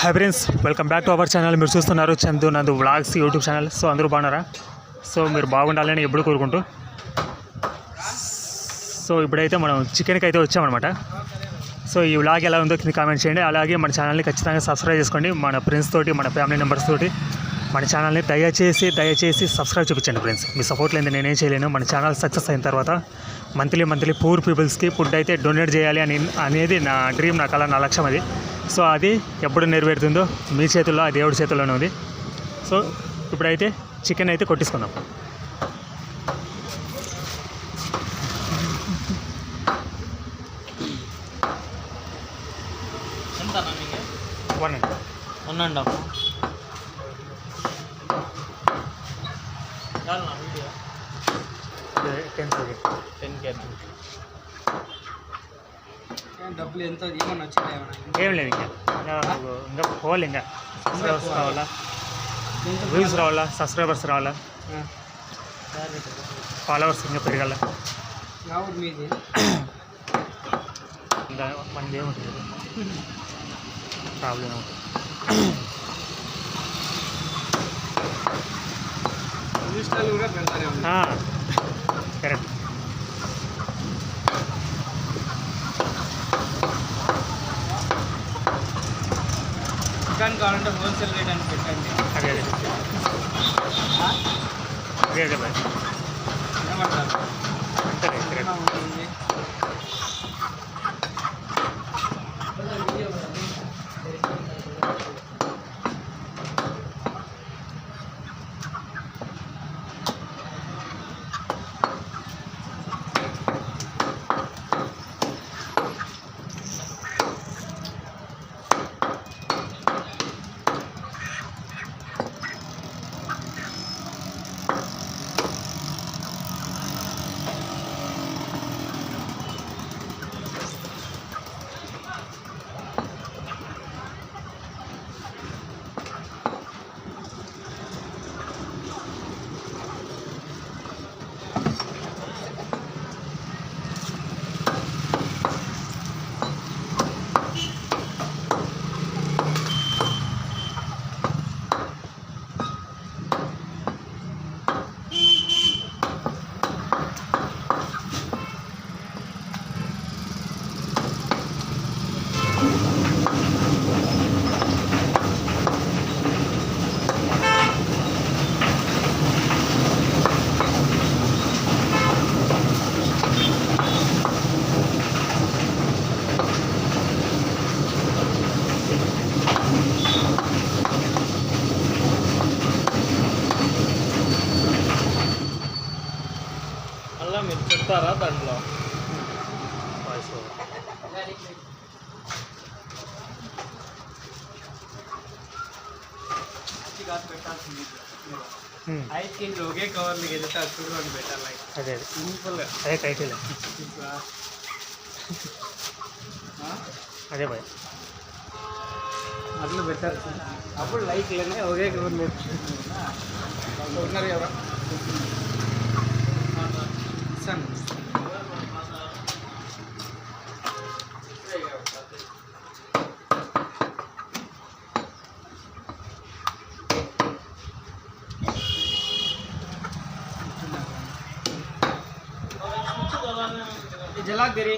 Hi friends welcome back to our channel మీరు చూస్తున్నారు చందు నందు వ్లాగ్స్ యూట్యూబ్ ఛానల్ సో అందరూ బాగున్నారా? సో మీరు బాగుండాలని ఎప్పుడు కోరుకుంటూ. సో ఇప్పుడైతే మనం చికెన్కి అయితే వచ్చామన్నమాట. సో ఈ వ్లాగ్ ఎలా ఉందో కింద కామెంట్ చేయండి. అలాగే మన ఛానల్ని ఖచ్చితంగా సబ్స్క్రైబ్ చేసుకోండి. మన ఫ్రెండ్స్ తోటి మన ఫ్యామిలీ మెంబర్స్ తోటి. మన ఛానల్ని దయచేసి దయచేసి సబ్స్క్రైబ్ చూపించండి ఫ్రెండ్స్ మీ సపోర్ట్ లేని నేనేం చేయలేను. మన ఛానల్ సక్సెస్ అయిన తర్వాత మంత్లీ మంత్లీ పూర్ పీపుల్స్కి ఫుడ్ అయితే డొనేట్ చేయాలి అని అనేది నా డ్రీమ్ నా కళ నా లక్ష్యం అది. సో అది ఎప్పుడు నెరవేరుతుందో మీ చేతుల్లో ఆ దేవుడి చేతుల్లోనే ఉంది. సో ఇప్పుడైతే చికెన్ అయితే కొట్టించుకుందాం. వన్ వన్ डाल టెన్ సెకండ్ టెన్ డబ్బులు ఎంత ఏమన్నా లేదు ఇంకా ఇంకా పోవాలి సబ్స్క్రైబర్స్ రావాలా వ్యూస్ రావాలా సబ్స్క్రైబర్స్ రావాలా ఫాలోవర్స్ ఇంకా పెరగాల మీది ఇంకా మన ఏముంటుంది ప్రాబ్లం ఉంటుంది కరెక్ట్. చికెన్ కావాలంటే హోల్సేల్ రేట్ అని పెట్టండి. అదే అదే. అదే అదే బాయ్ ఏమంటారు? అంతే కరెక్ట్ ఉంటుంది మళ్ళీ మీరు చెప్తారా దాంట్లో వాయిస్ పెట్టాల్సింది Hmm. ఐదు కేజీలు ఒకే కవర్లు వెళ్తే చూడండి పెట్టాలి అదే అదే సింపుల్గా అదే టైటిల్ అదే బాయ్ అట్లా పెట్టారు అప్పుడు లైక్లనే ఒకే కవర్లు ఉన్నారు కదా जला दे